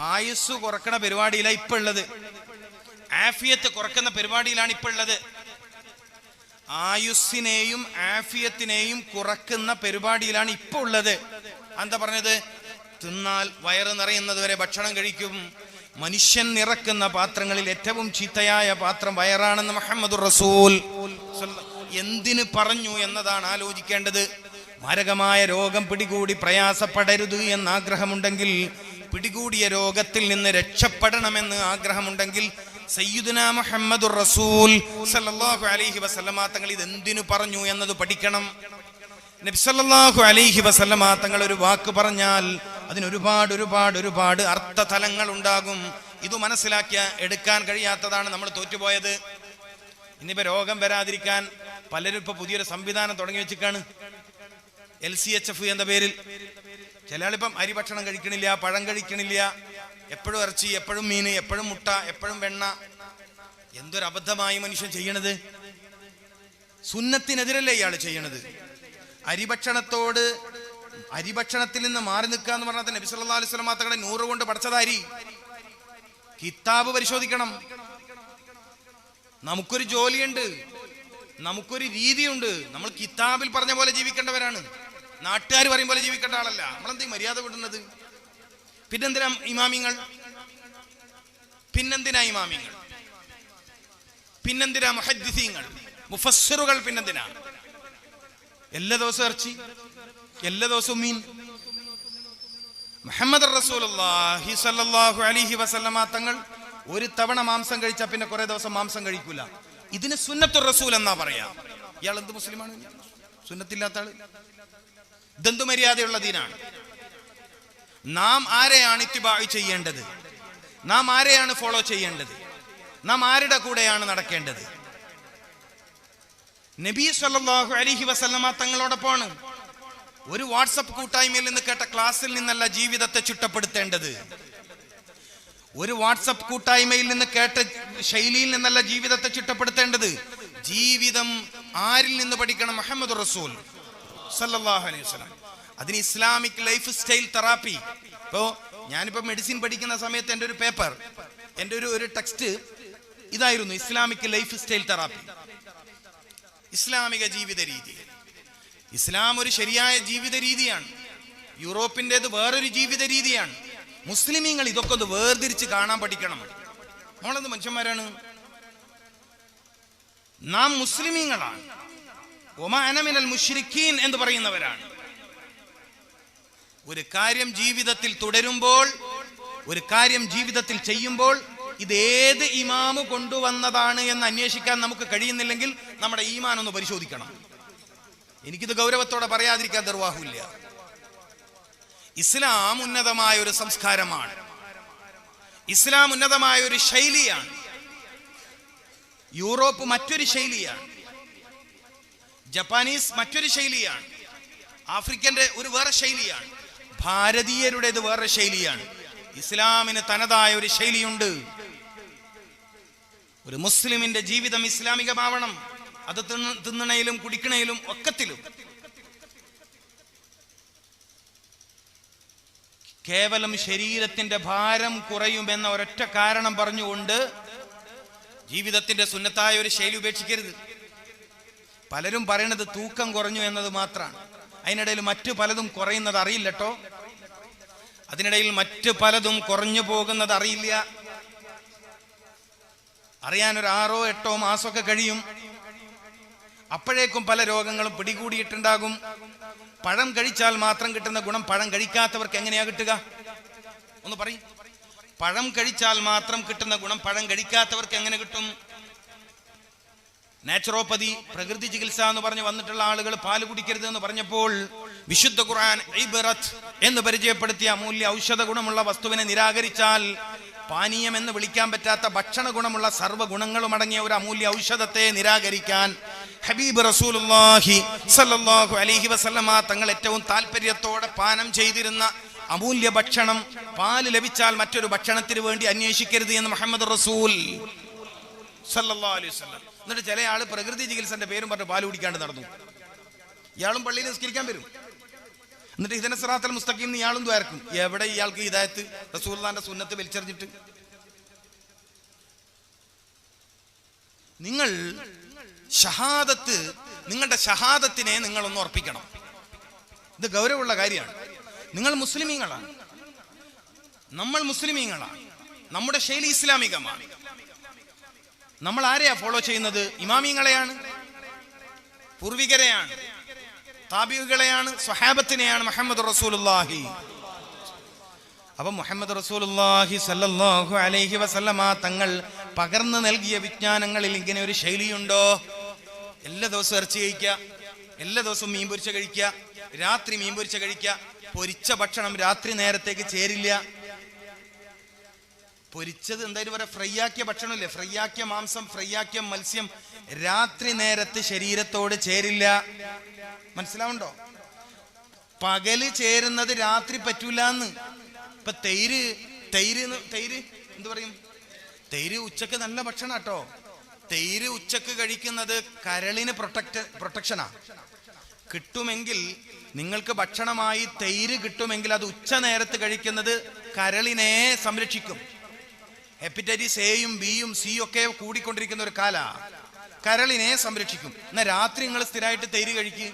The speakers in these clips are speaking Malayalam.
ആയുസ് കുറക്കണ പരിപാടിയിലാണ് ഇപ്പൊ ഉള്ളത് ആഫിയത്ത് കുറക്കുന്ന പരിപാടിയിലാണ് ഇപ്പൊ ഉള്ളത് ആയുസ്സിനെയും ആഫിയത്തിനെയും കുറക്കുന്ന പരിപാടിയിലാണ് ഇപ്പൊ ഉള്ളത്. എന്താ പറഞ്ഞത്? തിന്നാൽ വയറ് നിറയുന്നത് വരെ ഭക്ഷണം കഴിക്കും. മനുഷ്യൻ നിറക്കുന്ന പാത്രങ്ങളിൽ ഏറ്റവും ചീത്തയായ പാത്രം വയറാണെന്ന് മുഹമ്മദ് റസൂൽ. എന്തിനു പറഞ്ഞു എന്നതാണ് ആലോചിക്കേണ്ടത്. മാരകമായ രോഗം പിടികൂടി പ്രയാസപ്പെടരുത് എന്ന ആഗ്രഹമുണ്ടെങ്കിൽ പിടികൂടിയ രോഗത്തിൽ നിന്ന് രക്ഷപ്പെടണമെന്ന് ആഗ്രഹമുണ്ടെങ്കിൽ സയ്യിദുന മുഹമ്മദ് റസൂൽ സല്ലല്ലാഹു അലൈഹി വസല്ലമ തങ്ങൾ ഇതെന്തിനു പറഞ്ഞു എന്നത് പഠിക്കണം. നബി സല്ലല്ലാഹു അലൈഹി വസല്ലമ തങ്ങൾ ഒരു വാക്ക് പറഞ്ഞാൽ അതിന് ഒരുപാട് ഒരുപാട് ഒരുപാട് അർത്ഥതലങ്ങൾ ഉണ്ടാകും. ഇത് മനസ്സിലാക്കിയ എടുക്കാൻ കഴിയാത്തതാണ് നമ്മൾ തോറ്റുപോയത്. ഇനിയിപ്പോ രോഗം വരാതിരിക്കാൻ പലരും ഇപ്പൊ പുതിയൊരു സംവിധാനം തുടങ്ങി വെച്ചിക്കാണ് എൽ സി എച്ച് എഫ് എന്ന പേരിൽ. ചില ആളിപ്പം അരി ഭക്ഷണം കഴിക്കണില്ല പഴം കഴിക്കണില്ല. എപ്പോഴും ഇറച്ചി എപ്പോഴും മീൻ എപ്പോഴും മുട്ട എപ്പോഴും വെണ്ണ. എന്തൊരു അബദ്ധമായി മനുഷ്യൻ ചെയ്യണത്? സുന്നത്തിനെതിരല്ലേ ഇയാൾ ചെയ്യണത്? അരിഭക്ഷണത്തോട് അരിഭക്ഷണത്തിൽ നിന്ന് മാറി നിൽക്കുക എന്ന് പറഞ്ഞാൽ നബി സല്ലല്ലാഹു അലൈഹി സ്വലം തങ്ങളുടെ നൂറ് കൊണ്ട് പഠിച്ചതാരി കിതാബ് പരിശോധിക്കണം. നമുക്കൊരു ജോലിയുണ്ട്. നമുക്കൊരു രീതിയുണ്ട്. നമ്മൾ കിതാബിൽ പറഞ്ഞ പോലെ ജീവിക്കേണ്ടവരാണ്. നാട്ടുകാർ പറയും പോലെ ജീവിക്കേണ്ട ആളല്ല. നമ്മളെന്തീ മര്യാദ വിടുന്നത് പിന്നെന്തിനാ ഇമാമിങ്ങൾ? പിന്നെന്തിനാ ഇമാമിങ്ങൾ? പിന്നെന്തിനാ മുഹദ്ദിസീങ്ങൾ? മുഫസ്സിറുകൾ പിന്നെന്തിനാ? എല്ലാ ദിവസവും ഇറച്ചി എല്ലാ ദിവസവും മീൻ. മുഹമ്മദ് റസൂലുള്ളാഹി സ്വല്ലല്ലാഹു അലൈഹി വസല്ലമ തങ്ങൾ ഒരു തവണ മാംസം കഴിച്ചാൽ പിന്നെ കുറെ ദിവസം മാംസം കഴിക്കൂല. ഇതിന് സുന്നത്തു റസൂൽ എന്നാ പറയാ. ഇയാൾ എന്ത് മുസ്ലിമാണ്? സുന്നത്തില്ലാത്ത ആൾ. ഇതെന്ത് മര്യാദയുള്ള ദീനാണ്. നാം ആരെയാണ് ഇത്തിബായി ചെയ്യേണ്ടത്? നാം ആരെയാണ് ഫോളോ ചെയ്യേണ്ടത്? നാം ആരുടെ കൂടെയാണ് നടക്കേണ്ടത്? നബി സല്ലല്ലാഹു അലിഹി വസല്ലമ തങ്ങളോടൊപ്പമാണ് ഒരു വാട്സപ്പ് കൂട്ടായ്മയിൽ നിന്ന് കേട്ട ക്ലാസ്സിൽ നിന്നല്ല ജീവിതത്തെ ചിട്ടപ്പെടുത്തേണ്ടത്. ഒരു വാട്സപ്പ് കൂട്ടായ്മയിൽ നിന്ന് കേട്ട ശൈലിയിൽ നിന്നല്ല ജീവിതത്തെ ചിട്ടപ്പെടുത്തേണ്ടത്. ജീവിതം ആരിൽ നിന്ന് പഠിക്കണം? മുഹമ്മദ് റസൂൽ. സല്ലല്ലാഹു അലൈഹി വസല്ലം. അതിന് ഇസ്ലാമിക് ലൈഫ് സ്റ്റൈൽ തെറാപ്പി. ഇപ്പോ ഞാനിപ്പോ മെഡിസിൻ പഠിക്കുന്ന സമയത്ത് എന്റെ ഒരു പേപ്പർ എന്റെ ഒരു ഒരു ടെക്സ്റ്റ് ഇതായിരുന്നു ഇസ്ലാമിക് ലൈഫ് സ്റ്റൈൽ തെറാപ്പി. ഇസ്ലാമിക ജീവിത രീതി. ഇസ്ലാം ഒരു ശരിയായ ജീവിത രീതിയാണ്. യൂറോപ്പിന്റെത് വേറൊരു ജീവിത രീതിയാണ്. മുസ്ലിമീങ്ങൾ ഇതൊക്കെ ഒന്ന് വേർതിരിച്ച് കാണാൻ പഠിക്കണം. നമ്മളെന്ത് മനുഷ്യന്മാരാണ്? നാം മുസ്ലിമീങ്ങളാണ്. ഒമാ അനമിനൽ മുഷ്രിഖീൻ എന്ന് പറയുന്നവരാണ്. ഒരു കാര്യം ജീവിതത്തിൽ തുടരുമ്പോൾ ഒരു കാര്യം ജീവിതത്തിൽ ചെയ്യുമ്പോൾ ഇത് ഏത് ഇമാമ് കൊണ്ടുവന്നതാണ് എന്ന് അന്വേഷിക്കാൻ നമുക്ക് കഴിയുന്നില്ലെങ്കിൽ നമ്മുടെ ഈമാൻ ഒന്ന് പരിശോധിക്കണം. എനിക്കിത് ഗൗരവത്തോടെ പറയാതിരിക്കാൻ നിർവാഹമില്ല ഇസ്ലാം ഉന്നതമായ ഒരു സംസ്കാരമാണ്. ഇസ്ലാം ഉന്നതമായ ഒരു ശൈലിയാണ്. യൂറോപ്പ് മറ്റൊരു ശൈലിയാണ്. ജപ്പാനീസ് മറ്റൊരു ശൈലിയാണ്. ആഫ്രിക്കന്റെ ഒരു വേറെ ശൈലിയാണ്. ഭാരതീയരുടേത് വേറെ ശൈലിയാണ്. ഇസ്ലാമിന് തനതായ ഒരു ശൈലിയുണ്ട്. ഒരു മുസ്ലിമിന്റെ ജീവിതം ഇസ്ലാമികമാവണം. അത് തിന്നണയിലും കുടിക്കണയിലും ഒക്കത്തിലും. കേവലം ശരീരത്തിന്റെ ഭാരം കുറയുമെന്ന ഒരൊറ്റ കാരണം പറഞ്ഞുകൊണ്ട് ജീവിതത്തിന്റെ സുന്നത്തായ ഒരു ശൈലി ഉപേക്ഷിക്കരുത്. പലരും പറയണത് തൂക്കം കുറഞ്ഞു എന്നത് മാത്രമാണ് അതിനിടയിൽ മറ്റു പലതും കുറയുന്നത് അറിയില്ലട്ടോ. അതിനിടയിൽ മറ്റു പലതും കുറഞ്ഞു പോകുന്നത് അറിയില്ല. അറിയാൻ ഒരു ആറോ എട്ടോ മാസമൊക്കെ കഴിയും. അപ്പോഴേക്കും പല രോഗങ്ങളും പിടികൂടിയിട്ടുണ്ടാകും. പഴം കഴിച്ചാൽ മാത്രം കിട്ടുന്ന ഗുണം പഴം കഴിക്കാത്തവർക്ക് എങ്ങനെയാ കിട്ടുക? ഒന്ന് പറയും. പഴം കഴിച്ചാൽ മാത്രം കിട്ടുന്ന ഗുണം പഴം കഴിക്കാത്തവർക്ക് എങ്ങനെ കിട്ടും? നാച്ചുറോപ്പതി പ്രകൃതി ചികിത്സ എന്ന് പറഞ്ഞ് വന്നിട്ടുള്ള ആളുകൾ പാൽ കുടിക്കരുത് എന്ന് പറഞ്ഞപ്പോൾ വിശുദ്ധ ഖുർആൻ ഐബറത്ത് എന്ന് പരിചയപ്പെടുത്തിയ അമൂല്യ ഔഷധ ഗുണമുള്ള വസ്തുവിനെ നിരാകരിച്ചാൽ പാനീയം എന്ന് വിളിക്കാൻ പറ്റാത്ത ഭക്ഷണ ഗുണമുള്ള സർവ ഗുണങ്ങളും അടങ്ങിയ ഒരു അമൂല്യ ഔഷധത്തെ നിരാകരിക്കാൻ ഹബീബ് റസൂലുള്ളാഹി സല്ലല്ലാഹു അലൈഹി വസല്ലമ തങ്ങൾ ഏറ്റവും താല്പര്യത്തോടെ പാനം ചെയ്തിരുന്ന അമൂല്യ ഭക്ഷണം പാൽ ലഭിച്ചാൽ മറ്റൊരു ഭക്ഷണത്തിന് വേണ്ടി അന്വേഷിക്കരുത് എന്ന് മുഹമ്മദ് റസൂൽ സല്ലല്ലാഹു അലൈഹി വസല്ലം എന്നിട്ട് ചില ആൾ പ്രകൃതി ചികിത്സന്റെ പേരും പറഞ്ഞ് പാൽ കുടിക്കാണ്ട് നടന്നു. ഇയാളും പള്ളിയിൽ നിസ്കരിക്കാൻ വരും. എന്നിട്ട് ഇതിനെ സിറാത്തൽ മുസ്തഖീം ഇയാളും ദ്വാരക്കും. എവിടെ ഇയാൾക്ക് ഇതായത്ത് റസൂൽദാന്റെ സുന്നത്ത് വലിച്ചെറിഞ്ഞിട്ട്. നിങ്ങൾ ഷഹാദത്ത് നിങ്ങളുടെ ഷഹാദത്തിനെ നിങ്ങളൊന്ന് ഉറപ്പിക്കണം. ഇത് ഗൗരവമുള്ള കാര്യമാണ്. നിങ്ങൾ മുസ്ലിമീങ്ങളാണ്. നമ്മൾ മുസ്ലിമീങ്ങളാണ്. നമ്മുടെ ശൈലി ഇസ്ലാമികമാണ്. നമ്മൾ ആരെയാ ഫോളോ ചെയ്യുന്നത്? ഇമാമിങ്ങളെയാണ്? പൂർവികരെയാണ്? താബികളെയാണ്? സ്വഹാബത്തിനെയാണ് മുഹമ്മദ് റസൂലുള്ളാഹി. അപ്പൊ മുഹമ്മദ് റസൂലുള്ളാഹി സല്ലല്ലാഹു അലൈഹി വസല്ലമ തങ്ങൾ പകർന്നു നൽകിയ വിജ്ഞാനങ്ങളിൽ ഇങ്ങനെ ഒരു ശൈലിയുണ്ടോ? എല്ലാ ദിവസവും ഇറച്ചി കഴിക്കുക എല്ലാ ദിവസവും മീൻ പൊരിച്ച കഴിക്കുക രാത്രി മീൻ പൊരിച്ച കഴിക്കുക പൊരിച്ച ഭക്ഷണം രാത്രി നേരത്തേക്ക് ചേരില്ല. പൊരിച്ചത് എന്തായാലും പറയാം ഫ്രൈ ആക്കിയ ഭക്ഷണമില്ലേ? ഫ്രൈ ആക്കിയ മാംസം ഫ്രൈ ആക്കിയ മത്സ്യം രാത്രി നേരത്ത് ശരീരത്തോട് ചേരില്ല. മനസ്സിലാവുണ്ടോ? പകൽ ചേരുന്നത് രാത്രി പറ്റൂല എന്ന് ഇപ്പൊ തൈര് തൈര് തൈര് എന്ത് പറയും? തൈര് ഉച്ചയ്ക്ക് നല്ല ഭക്ഷണം കേട്ടോ തൈര് ഉച്ചയ്ക്ക് കഴിക്കുന്നത് കരളിന് പ്രൊട്ടക്ട് പ്രൊട്ടക്ഷനാ. കിട്ടുമെങ്കിൽ നിങ്ങൾക്ക് ഭക്ഷണമായി തൈര് കിട്ടുമെങ്കിൽ അത് ഉച്ച നേരത്ത് കഴിക്കുന്നത് കരളിനെ സംരക്ഷിക്കും. ഹെപ്പറ്റൈറ്റിസ് എയും ബിയും സിയും ഒക്കെ കൂടിക്കൊണ്ടിരിക്കുന്ന ഒരു കാല. കരളിനെ സംരക്ഷിക്കും. എന്നാൽ രാത്രി നിങ്ങൾ സ്ഥിരമായിട്ട് തൈര് കഴിക്കുക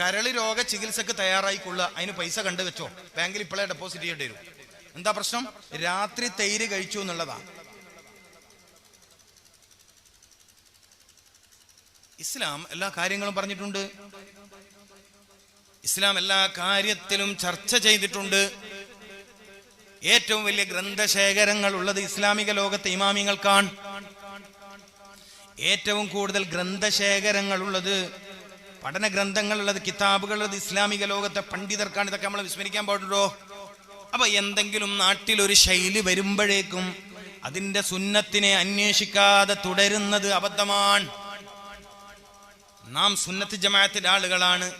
കരളി രോഗ ചികിത്സക്ക് തയ്യാറായിക്കൊള്ളുക. അതിന് പൈസ കണ്ടു വെച്ചോ. ബാങ്കിൽ ഇപ്പോഴേ ഡെപ്പോസിറ്റ് ചെയ്യേണ്ടി വരും. എന്താ പ്രശ്നം? രാത്രി തൈര് കഴിച്ചു എന്നുള്ളതാ. ഇസ്ലാം എല്ലാ കാര്യങ്ങളും പറഞ്ഞിട്ടുണ്ട്. ഇസ്ലാം എല്ലാ കാര്യത്തിലും ചർച്ച ചെയ്തിട്ടുണ്ട്. ഏറ്റവും വലിയ ഗ്രന്ഥശേഖരങ്ങൾ ഉള്ളത് ഇസ്ലാമിക ലോകത്തെ ഇമാമിങ്ങൾക്കാണ് ഏറ്റവും കൂടുതൽ ഗ്രന്ഥശേഖരങ്ങൾ ഉള്ളത് പഠന ഗ്രന്ഥങ്ങളുള്ളത് കിതാബുകളുള്ളത് ഇസ്ലാമിക ലോകത്തെ പണ്ഡിതർക്കാണ്. ഇതൊക്കെ നമ്മൾ വിസ്മരിക്കാൻ പാടുള്ളൂ അപ്പൊ എന്തെങ്കിലും നാട്ടിൽ ഒരു ശൈലി വരുമ്പോഴേക്കും അതിന്റെ സുന്നത്തിനെ അന്വേഷിക്കാതെ തുടരുന്നത് അബദ്ധമാണ്. നാം സുന്നത്ത് ജമാഅത്തിന്റെ ആളുകളാണ്.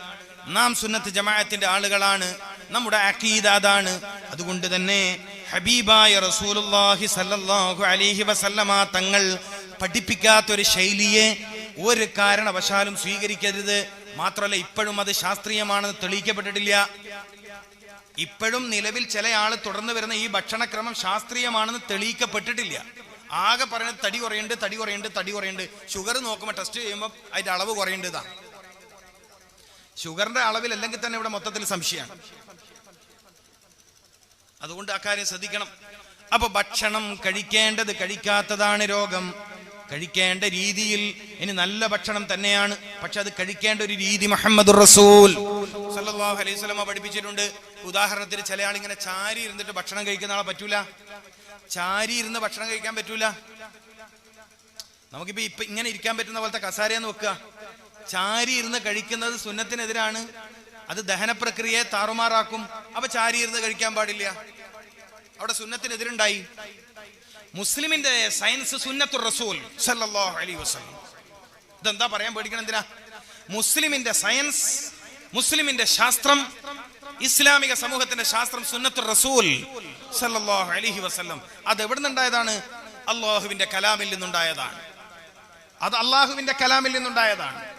നാം സുന്നത്ത് ജമാഅത്തിന്റെ ആളുകളാണ്. നമ്മുടെ അക്കീദ അതാണ്. അതുകൊണ്ട് തന്നെ ഹബീബായ റസൂലുള്ളാഹി സല്ലല്ലാഹു അലൈഹി വസല്ലമ തങ്ങൾ പഠിപ്പിക്കാത്തൊരു ശൈലിയെ ഒരു കാരണവശാലും സ്വീകരിക്കരുത്. മാത്രമല്ല ഇപ്പോഴും അത് ശാസ്ത്രീയമാണെന്ന് തെളിയിക്കപ്പെട്ടിട്ടില്ല. ഇപ്പോഴും നിലവിൽ ചില ആൾ തുടർന്ന് വരുന്ന ഈ ഭക്ഷണക്രമം ശാസ്ത്രീയമാണെന്ന് തെളിയിക്കപ്പെട്ടിട്ടില്ല. ആകെ പറയുന്നത് തടി കുറയുണ്ട് തടി കുറയുണ്ട് തടി കുറയുണ്ട് ഷുഗർ നോക്കുമ്പോൾ ടെസ്റ്റ് ചെയ്യുമ്പോൾ അതിന്റെ അളവ് കുറയേണ്ടതാ ഷുഗറിന്റെ അളവിൽ അല്ലെങ്കിൽ തന്നെ ഇവിടെ മൊത്തത്തിൽ സംശയമാണ്. അതുകൊണ്ട് അക്കാര്യം ശ്രദ്ധിക്കണം. അപ്പൊ ഭക്ഷണം കഴിക്കേണ്ടത് കഴിക്കാത്തതാണ് രോഗം. കഴിക്കേണ്ട രീതിയിൽ ഇനി നല്ല ഭക്ഷണം തന്നെയാണ്. പക്ഷെ അത് കഴിക്കേണ്ട ഒരു രീതി മുഹമ്മദ് റസൂൽ സല്ലല്ലാഹു അലൈഹി പഠിപ്പിച്ചിട്ടുണ്ട്. ഉദാഹരണത്തിന് ചില ആൾ ഇങ്ങനെ ചാരി ഇരുന്നിട്ട് ഭക്ഷണം കഴിക്കുന്ന ആളെ പറ്റൂല. ചാരി ഇരുന്ന് ഭക്ഷണം കഴിക്കാൻ പറ്റൂല. നമുക്കിപ്പോ ഇപ്പൊ ഇങ്ങനെ ഇരിക്കാൻ പറ്റുന്ന പോലത്തെ കസാരയെന്ന് വെക്കുക. ചാരി ഇരുന്ന് കഴിക്കുന്നത് സുന്നത്തിനെതിരാണ്. അത് ദഹന പ്രക്രിയയെ താറുമാറാക്കും. അപ്പൊ ചാരി ഇരുന്ന് കഴിക്കാൻ പാടില്ല. അവിടെ സുന്നത്തിനെതിരുണ്ടായി. മുസ്ലിമിന്റെ സയൻസ് സുന്നത്തു റസൂൽ സല്ലല്ലാഹു അലൈഹി വസല്ലം. ഇതെന്താ പറയാൻ പേടിക്കണം എന്തിനാ? മുസ്ലിമിന്റെ സയൻസ് മുസ്ലിമിന്റെ ശാസ്ത്രം ഇസ്ലാമിക സമൂഹത്തിന്റെ ശാസ്ത്രം സുന്നത്തു റസൂൽ സല്ലല്ലാഹു അലൈഹി വസല്ലം. അത് എവിടെ നിന്നുണ്ടായതാണ് അള്ളാഹുവിന്റെ കലാമിൽ നിന്നുണ്ടായതാണ്. അത് അള്ളാഹുവിന്റെ കലാമിൽ നിന്നുണ്ടായതാണ്.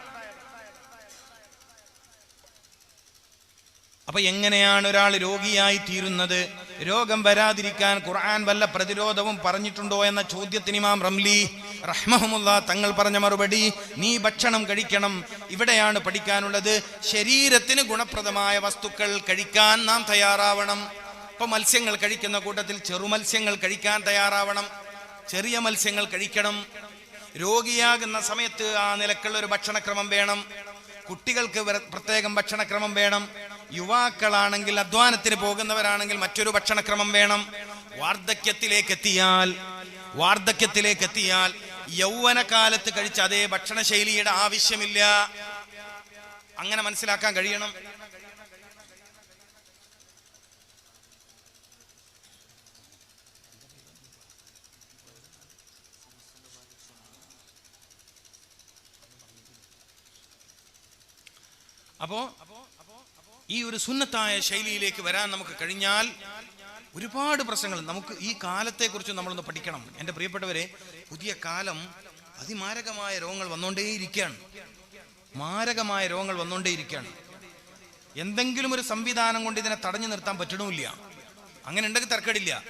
അപ്പൊ എങ്ങനെയാണ് ഒരാൾ രോഗിയായി തീരുന്നത് രോഗം വരാതിരിക്കാൻ ഖുർആൻ വല്ല പ്രതിരോധവും പറഞ്ഞിട്ടുണ്ടോ എന്ന ചോദ്യത്തിന് ഇമാം റംലി റഹ്മഹമുല്ല തങ്ങൾ പറഞ്ഞ മറുപടി നീ ഭക്ഷണം കഴിക്കണം. ഇവിടെയാണ് പഠിക്കാനുള്ളത്. ശരീരത്തിന് ഗുണപ്രദമായ വസ്തുക്കൾ കഴിക്കാൻ നാം തയ്യാറാവണം. ഇപ്പൊ മത്സ്യങ്ങൾ കഴിക്കുന്ന കൂട്ടത്തിൽ ചെറുമത്സ്യങ്ങൾ കഴിക്കാൻ തയ്യാറാവണം. ചെറിയ മത്സ്യങ്ങൾ കഴിക്കണം. രോഗിയാകുന്ന സമയത്ത് ആ നിലക്കുള്ള ഒരു ഭക്ഷണക്രമം വേണം. കുട്ടികൾക്ക് പ്രത്യേകം ഭക്ഷണക്രമം വേണം. യുവാക്കളാണെങ്കിൽ അധ്വാനത്തിന് പോകുന്നവരാണെങ്കിൽ മറ്റൊരു ഭക്ഷണക്രമം വേണം. വാർദ്ധക്യത്തിലേക്ക് എത്തിയാൽ വാർദ്ധക്യത്തിലേക്ക് എത്തിയാൽ യൗവനകാലത്ത് കഴിച്ച അതേ ഭക്ഷണശൈലിയുടെ ആവശ്യമില്ല. അങ്ങനെ മനസ്സിലാക്കാൻ കഴിയണം. അപ്പോ ഈ ഒരു സുന്നത്തായ ശൈലിയിലേക്ക് വരാൻ നമുക്ക് കഴിഞ്ഞാൽ ഒരുപാട് പ്രശ്നങ്ങൾ. നമുക്ക് ഈ കാലത്തെക്കുറിച്ച് നമ്മളൊന്ന് പഠിക്കണം. എന്റെ പ്രിയപ്പെട്ടവരെ പുതിയ കാലം അതിമാരകമായ രോഗങ്ങൾ വന്നുകൊണ്ടേയിരിക്കുകയാണ് മാരകമായ രോഗങ്ങൾ വന്നുകൊണ്ടേയിരിക്കുകയാണ് എന്തെങ്കിലും ഒരു സംവിധാനം കൊണ്ട് ഇതിനെ തടഞ്ഞു നിർത്താൻ പറ്റണമില്ല. അങ്ങനെ ഉണ്ടെങ്കിൽ തർക്കടില്ല.